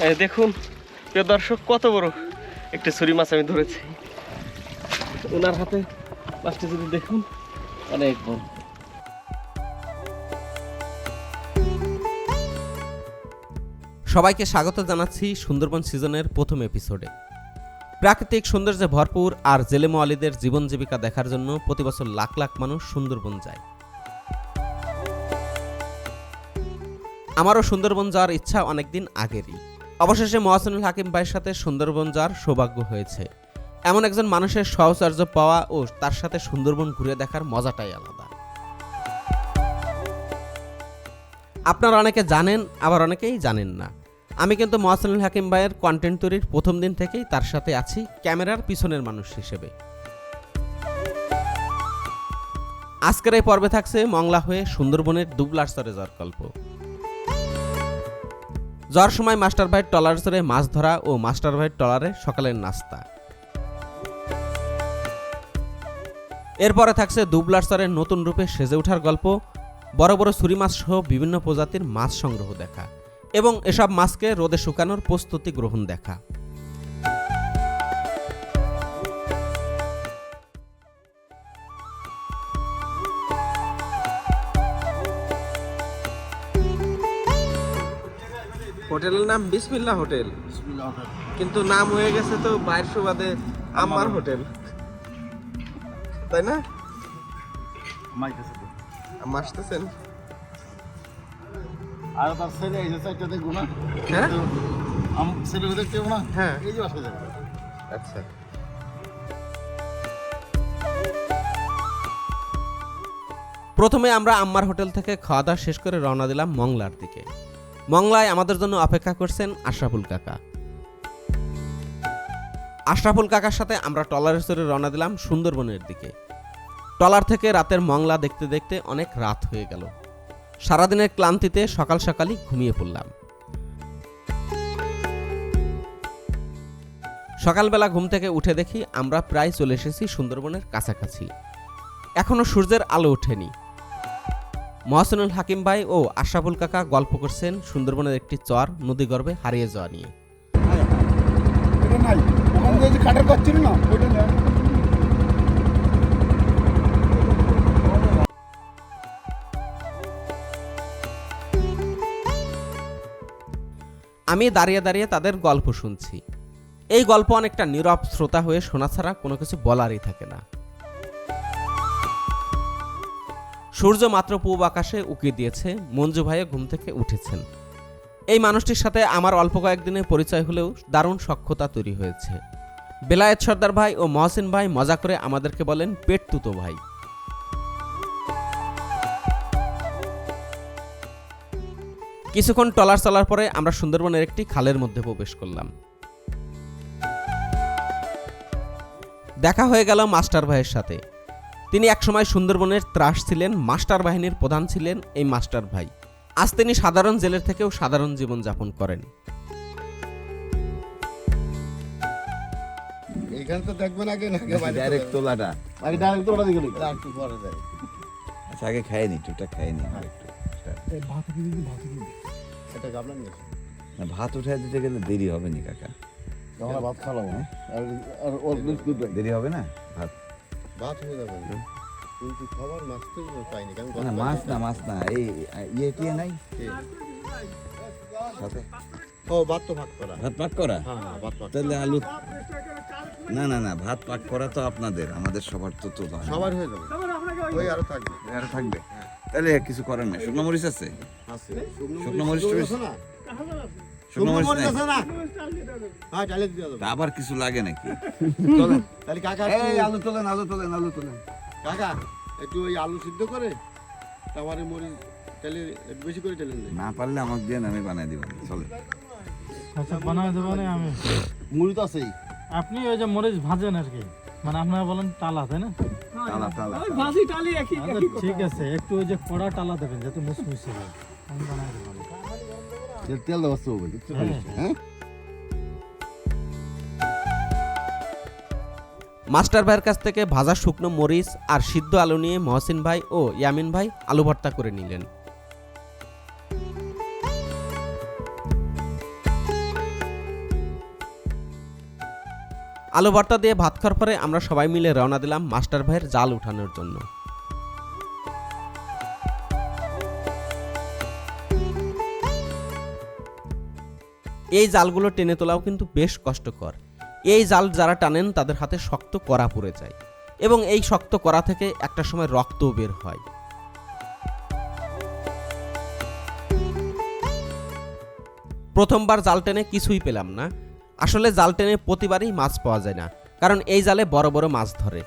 দেখুন, প্রিয় দর্শক, কত বড় একটি ছুরি মাছ আমি ধরেছি। ওনার হাতে মাছটি যদি দেখুন, অনেক বড়। সবাইকে স্বাগত জানাচ্ছি সুন্দরবন সিজনের প্রথম এপিসোডে। প্রাকৃতিক সৌন্দর্যে ভরপুর আর জেলে মোয়ালিদের জীবন জীবিকা দেখার জন্য প্রতি বছর লাখ লাখ মানুষ সুন্দরবন যায়। আমারও সুন্দরবন যাওয়ার ইচ্ছা অনেকদিন আগেরই। অবশেষে মহাসনুল হাকিম ভাইয়ের সাথে সুন্দরবন যাওয়ার সৌভাগ্য হয়েছে। এমন একজন মানুষের সহচর্য পাওয়া ও তার সাথে সুন্দরবন ঘুরে দেখার মজাটাই আলাদা। আপনারা অনেকে জানেন, আবার অনেকেই জানেন না। আমি কিন্তু মহাসনুল হাকিম ভাইয়ের কন্টেন্ট তৈরির প্রথম দিন থেকেই তার সাথে আছি ক্যামেরার পিছনের মানুষ হিসেবে। আজকের এই পর্বে থাকছে মংলা হয়ে সুন্দরবনের দুবলার চরে যাওয়ার গল্প। যাওয়ার সময় মাস্টার ভাইয়ের টলার চরে মাছ ধরা ও মাস্টার ভাইয়ের টলারে সকালের নাস্তা। এরপরে থাকছে দুবলার চরের নতুন রূপে সেজে ওঠার গল্প, বড় বড় ছুরি মাছ সহ বিভিন্ন প্রজাতির মাছ সংগ্রহ দেখা এবং এসব মাছকে রোদে শুকানোর প্রস্তুতি গ্রহণ দেখা। হোটেলের নাম বিসমিল্লা হোটেল। কিন্তু নাম হয়ে গেছে তো বাইর সুবাদে আমার হোটেল। তাই না? আর তার ছেলে এই যে চারটা দেখব না হ্যাঁ ছেলেকে দেখতে না। হ্যাঁ। এই যে বাসা যাবে। আচ্ছা। প্রথমে আমরা আম্মার হোটেল থেকে খাওয়া দাওয়া শেষ করে রওনা দিলাম মংলার দিকে। মংলায় আমাদের জন্য অপেক্ষা করছেন আশরাফুল কাকা। আশরাফুল কাকার সাথে আমরা টলারের চড়ে রওনা দিলাম সুন্দরবনের দিকে। টলার থেকে রাতের মংলা দেখতে দেখতে অনেক রাত হয়ে গেল। সারাদিনের ক্লান্তিতে সকাল সকালই ঘুমিয়ে পড়লাম। সকালবেলা ঘুম থেকে উঠে দেখি আমরা প্রায় চলে এসেছি সুন্দরবনের কাছাকাছি। এখনও সূর্যের আলো ওঠেনি। মহাসনুল হাকিম ভাই ও আশরাফুল কাকা গল্প করছেন সুন্দরবনের একটি চর নদীগর্ভে হারিয়ে যাওয়া নিয়ে। আমি দাঁড়িয়ে দাঁড়িয়ে তাদের গল্প শুনছি। এই গল্প অনেকটা নীরব শ্রোতা হয়ে শোনা ছাড়া কোনো কিছু বলারই থাকে না। সূর্য মাত্র পূব আকাশে উকি দিয়েছে। মঞ্জু ভাইও ঘুম থেকে উঠেছেন। এই মানুষটির সাথে আমার অল্প কয়েকদিনের পরিচয় হলেও দারুণ সক্ষতা তৈরি হয়েছে। বেলায়েত সর্দার ভাই ও মহসিন ভাই মজা করে আমাদেরকে বলেন পেট তুতো ভাই। কিছুক্ষণ টলার চলার পরে আমরা সুন্দরবনের একটি খালের মধ্যে প্রবেশ করলাম। দেখা হয়ে গেল মাস্টার ভাইয়ের সাথে। তিনি একসময় সুন্দরবনের ত্রাস ছিলেন মাস্টার বাহিনীর প্রধান ছিলেন এই মাস্টার ভাই। আজ তিনি সাধারণ জেলের থেকেও সাধারণ জীবন যাপন করেন। এইখানে তো দেখবেন আগে না ডাইরেক্ট তোলাটা। আগে ডাইরেক্ট তো দিকে একটু পরে যায় আচ্ছা আগে খাই নি টুকটা খাই নি। একটু ভাত কি দিদি ভাত কি এটা গাবলা নিয়ে না, ভাত উঠাই দিতে গেলে দেরি হবে নি কাকা। আমরা ভাত খালাম আর আর দেরি হবে না? ভাত ভাত হয়ে যাবে। কিন্তু খাবার মাছ তো পাইনি কারণ না মাছ না মাছ না এই ইয়ে নাই? ও ভাত তো ভাত করা। ভাত পাক করা? হ্যাঁ হ্যাঁ ভাত পাক তাহলে আলু না না না ভাত পাক করা তো আপনাদের আমাদের সবার তো তো সবার হয়ে যাবে। ওই আরও থাকবে। আর থাকবে? তাহলে কিছু করার নাই। শুকনো মরিচ আছে? আছে। শুকনো মরিচ না? হ্যাঁ আবার কিছু লাগে নাকি? তাহলে কাকা আলু তোলেন আলু তোলেন আলু তোলেন। কাকা একটু ওই আলু সিদ্ধ করে তারপরে মরিচ তেলে বেশি করে তেলে না পারলে আমাকে দিয়ে আমি বানাই দিব। চলে আচ্ছা বানায় দেবো আমি? মুড়ি তো আছেই। আপনি ওই যে মরিচ ভাজেন আর কি। মানে আপনারা বলেন টালা তাই না? তালা তালা আচ্ছা, ঠিক আছে একটু ওই যে কড়া টালা দেবেন যাতে মুসমুসে হয়। আমি বানায় দেবো। তেল দেওয়া চলবে কিচ্ছু হ্যাঁ মাস্টার ভাইয়ের কাছ থেকে ভাজা শুকনো মরিচ আর সিদ্ধ আলু নিয়ে মহসিন ভাই ও ইয়ামিন ভাই আলু ভর্তা করে নিলেন। আলু ভর্তা দিয়ে ভাত খাওয়ার পরে আমরা সবাই মিলে রওনা দিলাম মাস্টার ভাইয়ের জাল উঠানোর জন্য। এই জালগুলো টেনে তোলাও কিন্তু বেশ কষ্টকর। এই জাল যারা টানেন, তাদের হাতে শক্ত করা পড়ে যায় এবং এই শক্ত করা থেকে একটা সময় রক্তও বের হয়। প্রথমবার জাল টেনে কিছুই পেলাম না। আসলে জাল টেনে প্রতিবারই মাছ পাওয়া যায় না, কারণ এই জালে বড় বড় মাছ ধরে।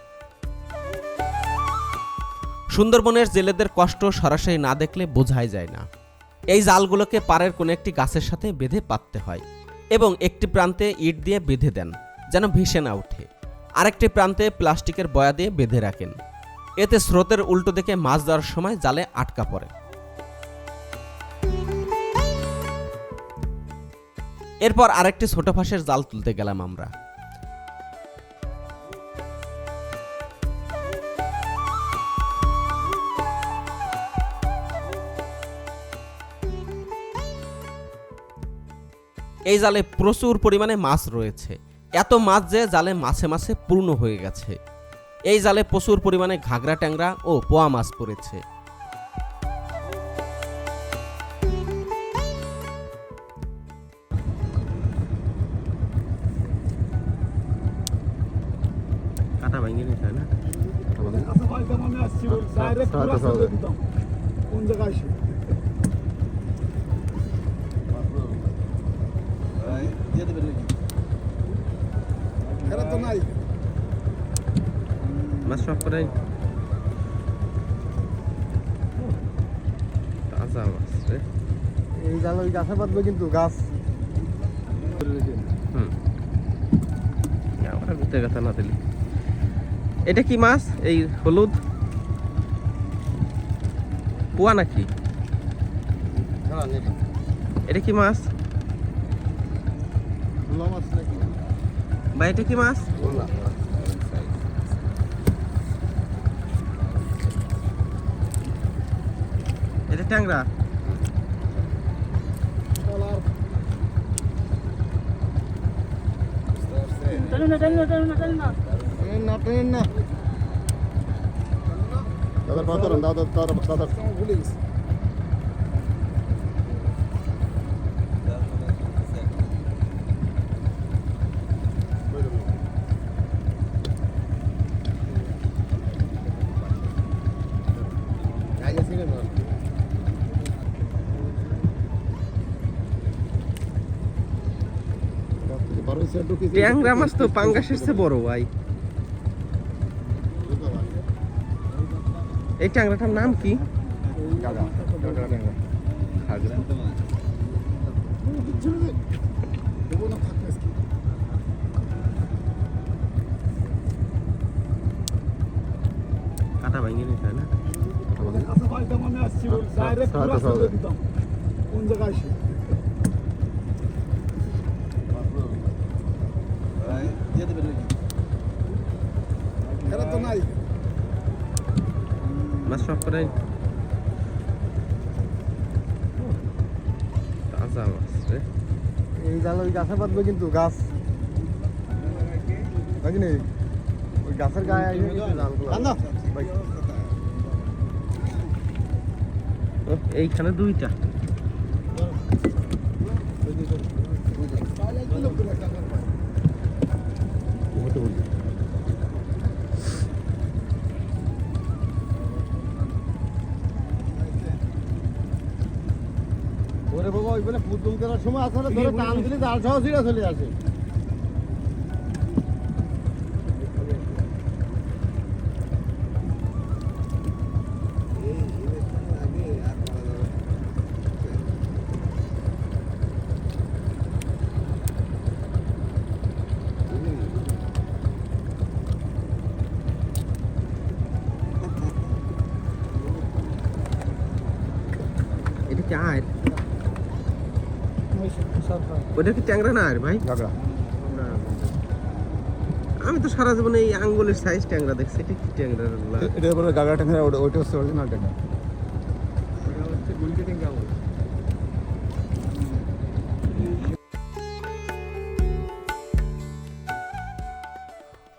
সুন্দরবনের জেলেদের কষ্ট সরাসরি না দেখলে বোঝাই যায় না। এই জালগুলোকে পাড়ের কোনো একটি গাছের সাথে বেঁধে পাততে হয় এবং একটি প্রান্তে ইট দিয়ে বেঁধে দেন, যেন ভেসে না ওঠে। আরেকটি প্রান্তে প্লাস্টিকের বয়া দিয়ে বেঁধে রাখেন। এতে স্রোতের উল্টো দিকে মাছ ধরার সময় জালে আটকা পড়ে। এরপর আরেকটি ছোট ফাঁসের জাল তুলতে গেলাম আমরা। এই জালে প্রচুর পরিমাণে মাছ রয়েছে। এত মাছ যে জালে মাছে মাছে পূর্ণ হয়ে গেছে। এই জালে প্রচুর পরিমাণে ঘাগরা ট্যাংরা ও পোয়া মাছ পড়েছে। এরা তো নাই। মাছ সব করে তাজা মাছ এই জাল ওই গাছে বাঁধবে কিন্তু গাছ। হুম। আমরা গুতে কথা না দিলি। এটা কি মাছ? এই হলুদ? পোয়া নাকি? এটা কি মাছ ভোলা মাছ নাকি বা এটা কি মাছ এটা ট্যাংরা ধরুন দাদা দাদা দাদা ভুলে গেছি ট্যাংরা মাছ তো পাঙ্গাসের চেয়ে বড় ভাই। এই ট্যাংরাটার নাম কি? কাটা ভাঙিয়ে নিতে হয় না কোন জায়গায় এরা তো নাই। মাছ সব করে তাজা মাছ রে। এই জাল ওই গাছে বাঁধবে কিন্তু গাছ। নাকি নেই? ওই গাছের গায়ে আসবে কিন্তু জালগুলো ভাই, বলি। ওরে বাবা ওই বলে পুতুল খেলার সময় আসলে ধরে টান দিলে জাল সহ সিরা চলে আসে। আর ওটা কি ট্যাংরা না আর ভাই? আমি তো সারা জীবনে এই আঙ্গুলের সাইজ ট্যাংরা দেখছি এটা কি ট্যাংরা এটা বলে গাগা ট্যাঙ্গা ওইটা হচ্ছে অরিজিনাল ট্যাঙ্গা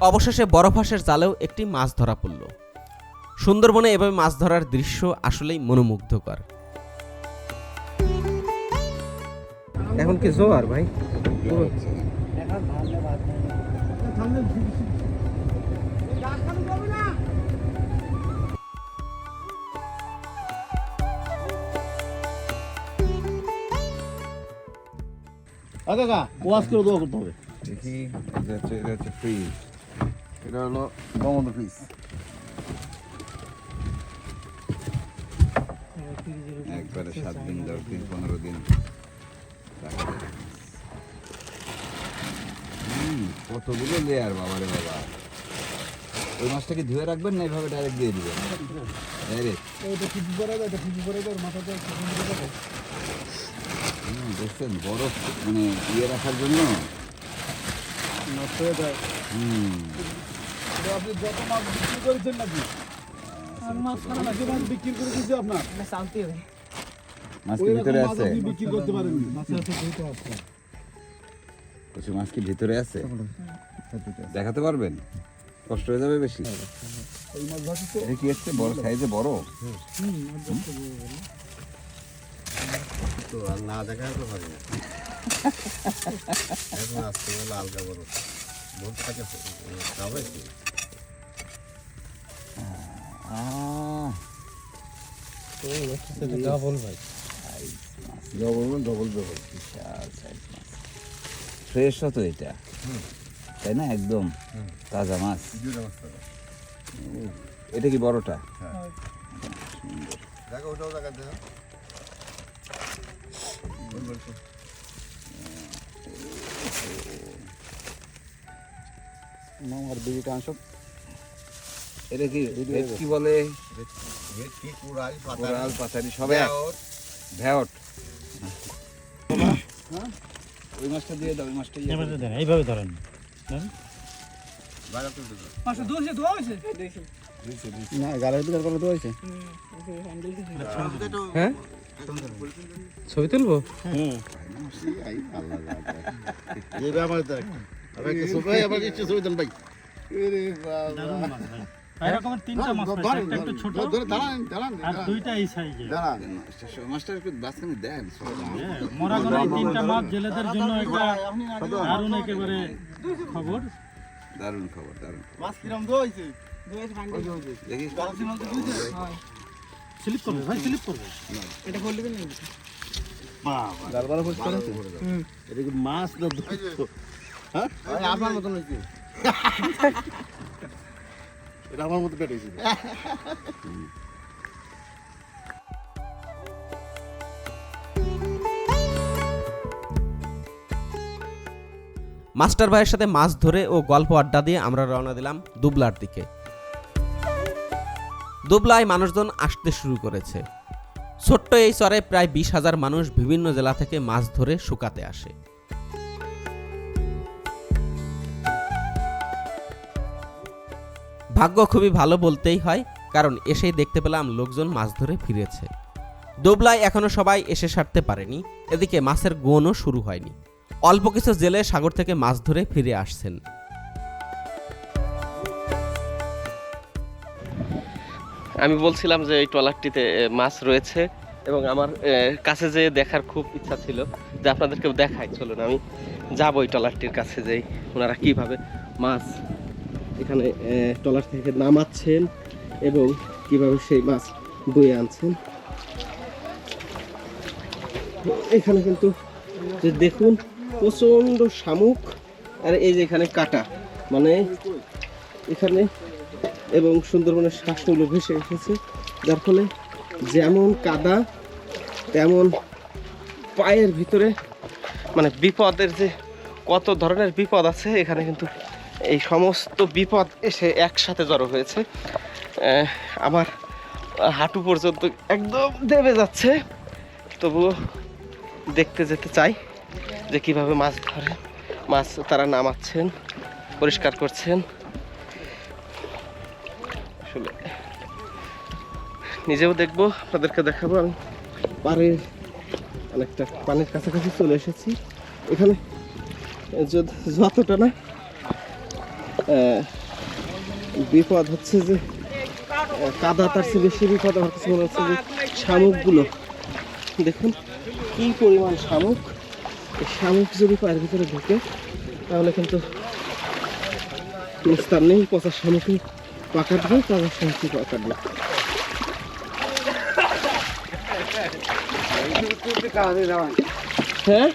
অবশেষে বরফাসের জালেও একটি মাছ ধরা পড়ল। সুন্দরবনে এভাবে মাছ ধরার দৃশ্য আসলেই মনোমুগ্ধকর। এখন কি জোয়ার ভাই? কাকা ওয়াশ করে দোয়া করতে হবে। দেখি এটা ফ্রিজ হলো ফ্রিজ একবারে সাত দিন দশ দিন পনেরো দিন। কতগুলো লেয়ার বাবারে বাবা। ওই মাছটাকে ধুয়ে রাখবেন না এইভাবে ডাইরেক্ট দিয়ে দিবেন? দেখছেন বরফ মানে ইয়ে রাখার জন্য। হুম। আপনি যত মাছ বিক্রি করেছেন নাকি? মাছ সারা নাকি মাছ বিক্রি করে দিয়েছে আপনার? মাছ কি ভিতরে আছে? বিক্রি করতে পারেন। কিছু মাছ কি ভিতরে আছে? দেখাতে পারবেন? কষ্ট হয়ে যাবে বেশি। কি এসছে বড় সাইজে বড়? তো আর না দেখা তো পারি না। এখন আসতে হলো আলগা বড়। বহুত থাকে খাবে কি? আহ, ডাবল ভাই। ডবল ডবল ডবল বিশাল সাইজ মাছ ফ্রেশ হতো এটা। তাই না? একদম তাজা মাছ। এটা কি বড়টা? আমার দুইটা অংশ এটা কি কি বলে? পাতারি? সব এক। ভ্যাট ওই মাছটা দিয়ে দাও ওই মাছটা এভাবে করে এইভাবে ধরেন। না গালের ভিতরে কত তো হয়েছে? হ্যাঁ? ছবি তুলবো? ছবি দেন বাবা মাছ ভাই এই রকমের তিনটা মাছ পাইছে, একটা একটু ছোট দাঁড়ান দাঁড়ান আর দুইটা এই সাইজে দাঁড়ান মাছটা একটু মাঝখানে দেন মরাগোনা এই তিনটা মাছ জেলেদের জন্য একটা দারুণ একেবারে খবর। দারুণ খবর দারুণ মাছ কিরম দইছে দেখি স্লিপ করবে ভাই স্লিপ করবে। বাবা। গালবালা পরিষ্কার আছে এটা কি মাছ না হ্যাঁ? আপনার মতন হয়েছে এটা আমার মতো পেট হয়েছে মাস্টার ভাইয়ের সাথে মাছ ধরে ও গল্প আড্ডা দিয়ে আমরা রওনা দিলাম দুবলার দিকে। দুবলায় মানুষজন আসতে শুরু করেছে। ছোট্ট এই চরে প্রায় বিশ হাজার মানুষ বিভিন্ন জেলা থেকে মাছ ধরে শুকাতে আসে। ভাগ্য খুবই ভালো বলতেই হয়, কারণ এসেই দেখতে পেলাম লোকজন মাছ ধরে ফিরেছে। দোবলায় এখনও সবাই এসে সারতে পারেনি, এদিকে মাছের গোনও শুরু হয়নি। অল্প কিছু জেলে সাগর থেকে মাছ ধরে ফিরে আসছেন। আমি বলছিলাম যে এই ট্রলারটিতে মাছ রয়েছে এবং আমার কাছে যেয়ে দেখার খুব ইচ্ছা ছিল যে আপনাদেরকেও দেখাই। চলুন, আমি যাব ওই ট্রলারটির কাছে যেই ওনারা কীভাবে মাছ এখানে ট্রলার থেকে নামাচ্ছেন এবং কীভাবে সেই মাছ বয়ে আনছেন। এখানে কিন্তু যে দেখুন, প্রচণ্ড শামুক, আর এই যে এখানে কাটা মানে এখানে এবং সুন্দরবনের শ্বাসগুলো ভেসে এসেছে, যার ফলে যেমন কাদা, তেমন পায়ের ভিতরে মানে বিপদের যে কত ধরনের বিপদ আছে, এখানে কিন্তু এই সমস্ত বিপদ এসে একসাথে জড়ো হয়েছে। আমার হাঁটু পর্যন্ত একদম দেবে যাচ্ছে। তবুও দেখতে যেতে চাই যে কীভাবে মাছ ধরে। মাছ তারা নামাচ্ছেন, পরিষ্কার করছেন। আসলে নিজেও দেখব, আপনাদেরকে দেখাবো। আমি পাড়ের অনেকটা পানির কাছাকাছি চলে এসেছি। এখানে যত- যতটা না বিপদ হচ্ছে যে কাদা তার চেয়ে বেশি বিপদ আমার কাছে মনে হচ্ছে যে শামুকগুলো। দেখুন কি পরিমাণ শামুক। শামুক যদি পায়ের ভিতরে ঢুকে, তাহলে কিন্তু নিস্তার নেই, পচা শামুকই পাকাটবে তাদের শামুকই পাকাটবে। হ্যাঁ?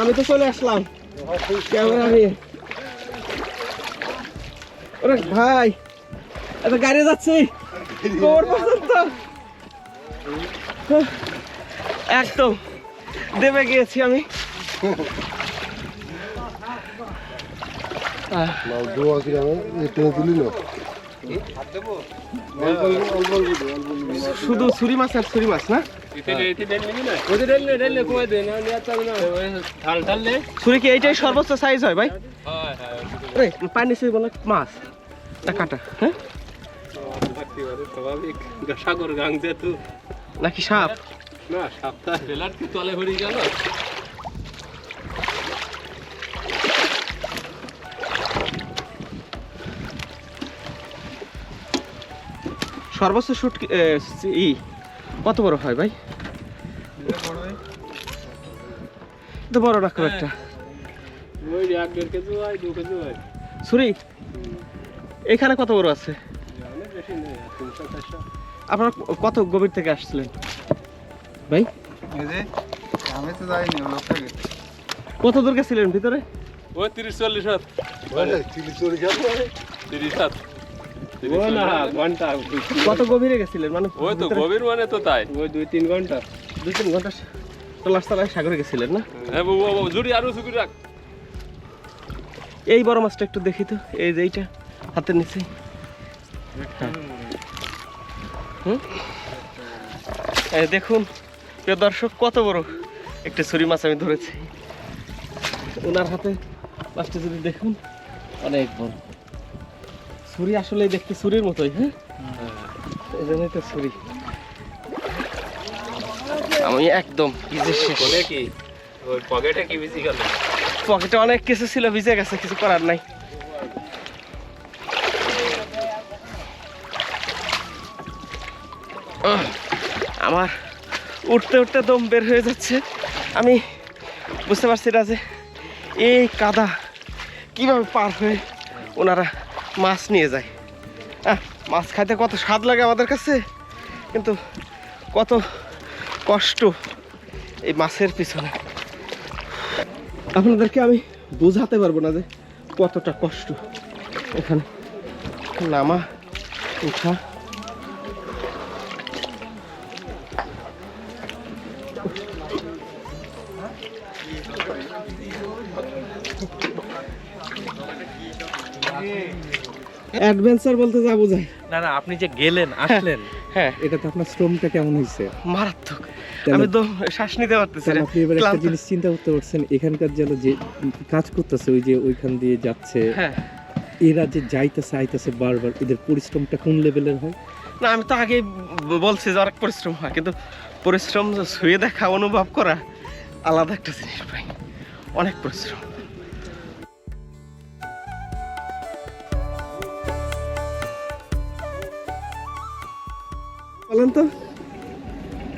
আমি তো চলে আসলাম। ক্যামেরা নিয়ে। ওরে ভাই এত গাড়ি যাচ্ছে। কোমর পর্যন্ত একদম দেবে গিয়েছি আমি। শুধু ছুরি মাছ আর ছুরি মাছ না? ছুরি কি এইটাই সর্বোচ্চ সাইজ হয় ভাই? পানি ছুরি বলে মাছ। না কাটা হ্যাঁ? সাগর গাং যেহেতু নাকি সাপ? না কি তলে গেল সর্বোচ্চ শুট ই কত বড় হয় ভাই? তো বড় খুব একটা। ওই এখানে কত বড় আছে? আপনারা কত গভীর থেকে আসছিলেন? ভাই? আমি তো যাইনি লোকটা কত দূর গেছিলেন ভিতরে? ওই তিরিশ চল্লিশ হাত। চিলি চলে যাবে তিরিশ হাত। ও কত গভীরে গেছিলেন? মানে ওই তো গভীর মানে তো তাই। ওই দুই তিন ঘণ্টা। দুই তিন ঘণ্টা তলাশ তলায় সাগরে গেছিলেন না? হ্যাঁ জুড়ি আরও সুগুরি রাখ। এই বড় মাছটা একটু দেখি তো। এই যে এইটা। হাতের নিচে দেখুন প্রিয় দর্শক কত বড় একটা ছুরি মাছ আমি ধরেছি। ওনার হাতে মাছটা যদি দেখুন অনেক বড়। ছুরি আসলে দেখতে ছুরির মতোই হ্যাঁ? এই জন্যই তো ছুরি। আমি একদম ভিজে শেষ। বলে কি? ওই পকেটে কি বেশি গেল? পকেটে অনেক কিছু ছিল ভিজে গেছে কিছু করার নাই। আমার উঠতে উঠতে দম বের হয়ে যাচ্ছে। আমি বুঝতে পারছি না যে এই কাদা কীভাবে পার হয়ে ওনারা মাছ নিয়ে যায়। হ্যাঁ মাছ খাইতে কত স্বাদ লাগে আমাদের কাছে, কিন্তু কত কষ্ট এই মাছের পিছনে। আপনাদেরকে আমি বোঝাতে পারব না যে কতটা কষ্ট এখানে নামা, উঠা অ্যাডভেঞ্চার বলতে যা বোঝায়। না না আপনি যে গেলেন আসলেন হ্যাঁ এটা তো আপনার শ্রমটা কেমন হয়েছে মারাত্মক। আমি তো শ্বাস নিতে পারতেছি না আপনি এবার একটা জিনিস চিন্তা করতে পারছেন এখানকার যেন যে কাজ করতেছে ওই যে ওইখান দিয়ে যাচ্ছে হ্যাঁ। এরা যে যাইতেছে আইতেছে বারবার এদের পরিশ্রমটা কোন লেভেলের হয়? না আমি তো আগে বলছি যে অনেক পরিশ্রম হয় কিন্তু পরিশ্রম শুয়ে দেখা অনুভব করা আলাদা একটা জিনিস ভাই অনেক পরিশ্রম। বলেন তো।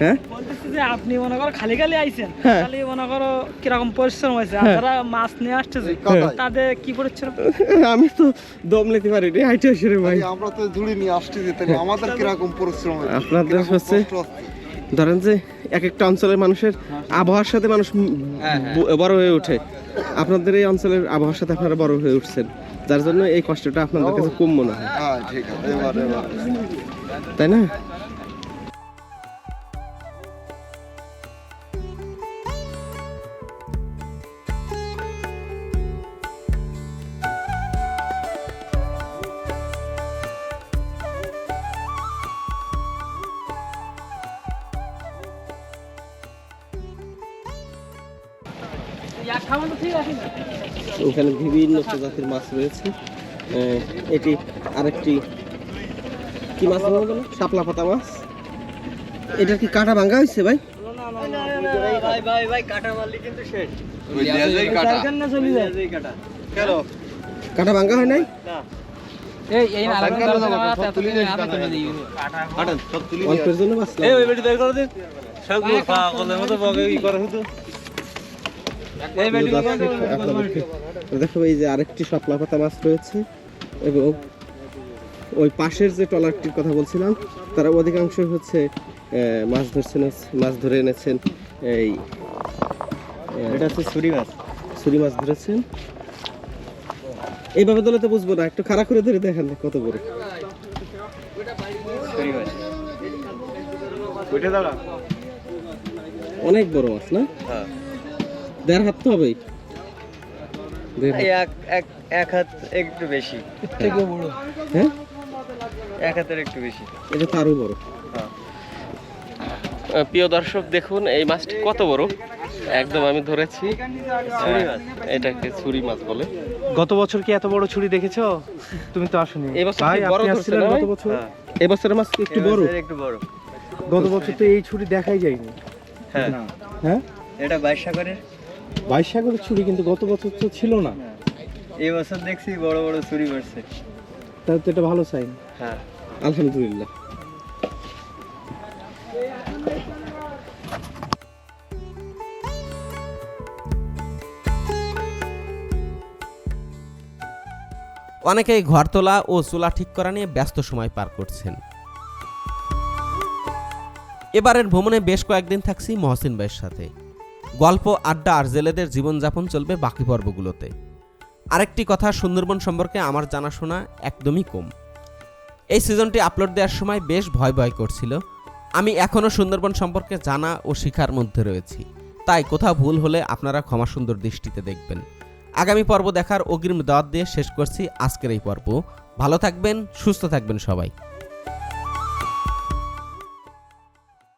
হ্যাঁ? বলতেছি যে আপনি মনে করো খালি খালি আইছেন হ্যাঁ। খালি মনে করো কীরকম পরিশ্রম হয়েছে? আর মাছ নিয়ে আসতেছে তাদের কি পরিশ্রম? আমি তো দম নিতে পারিনি হাইটে আসে রে ভাই আমরা তো জুড়ি নিয়ে আসছি তাহলে আমাদের কীরকম পরিশ্রম আপনাদের হচ্ছে- ধরেন যে এক একটা অঞ্চলের মানুষের আবহাওয়ার সাথে মানুষ বড় হয়ে ওঠে। আপনাদের এই অঞ্চলের আবহাওয়ার সাথে আপনারা বড় হয়ে উঠছেন। যার জন্য এই কষ্টটা আপনাদের কাছে কম মনে হয়। হ্যাঁ ঠিক আছে এবার এবার। তাই না? প্রজাতির মাছ রয়েছে। এটি আরেকটি কি মাছ বলা বলো? শাপলা পাতা মাছ। এটা কি কাটা ভাঙ্গা হয়েছে ভাই? কাটা ভাঙ্গা হয় নাই? অল্পের জন্য বাঁচলাম। শুধু এই যে আরেকটি শাপলা পাতা মাছ রয়েছে এবং ওই পাশের যে ট্রলারটির কথা বলছিলাম তারা অধিকাংশ হচ্ছে মাছ ধরছেন মাছ ধরে এনেছেন এই এটা হচ্ছে ছুরি মাছ। ছুরি মাছ ধরেছেন। এইভাবে ধরলে তো বুঝব না একটু খাড়া করে ধরে দেখেন কত বড়। অনেক বড় মাছ না? দেড় হাত তো হবেই। হাত। এক এক এক হাত একটু বেশি। হ্যাঁ? এক হাতের একটু বেশি। এটা তো বড়। প্রিয় দর্শক দেখুন এই মাছটি কত বড়? একদম আমি ধরেছি ছুরি মাছ। এটাকে ছুরি মাছ বলে। গত বছর কি এত বড় ছুরি দেখেছ? তুমি তো আসনি। এবছর ভাই আপনি আসছিলেন গত বছর? এই বছরের মাছ একটু বড়? একটু বড়। গত বছর তো এই ছুরি দেখাই যায়নি। হ্যাঁ। হ্যাঁ? এটা বাইশ সাগরের? বাইশ সাগরের ছুরি কিন্তু গত বছর তো ছিল না। এই বছর দেখছি বড় বড় ছুরি পড়ছে তাহলে তো এটা ভালো সাইন হ্যাঁ। আলহামদুলিল্লাহ। অনেকেই ঘর তোলা ও চুলা ঠিক করা নিয়ে ব্যস্ত সময় পার করছেন। এবারের ভ্রমণে বেশ কয়েকদিন থাকছি মহসিন ভাইয়ের সাথে। গল্প, আড্ডা আর জেলেদের জীবনযাপন চলবে বাকি পর্বগুলোতে। আরেকটি কথা সুন্দরবন সম্পর্কে আমার জানাশোনা একদমই কম। এই সিজনটি আপলোড দেওয়ার সময় বেশ ভয় ভয় করছিল। আমি এখনও সুন্দরবন সম্পর্কে জানা ও শিখার মধ্যে রয়েছি। তাই কোথাও ভুল হলে আপনারা ক্ষমা সুন্দর দৃষ্টিতে দেখবেন। আগামী পর্ব দেখার অগ্রিম দাওয়াত দিয়ে শেষ করছি আজকের এই পর্ব। ভালো থাকবেন, সুস্থ থাকবেন সবাই।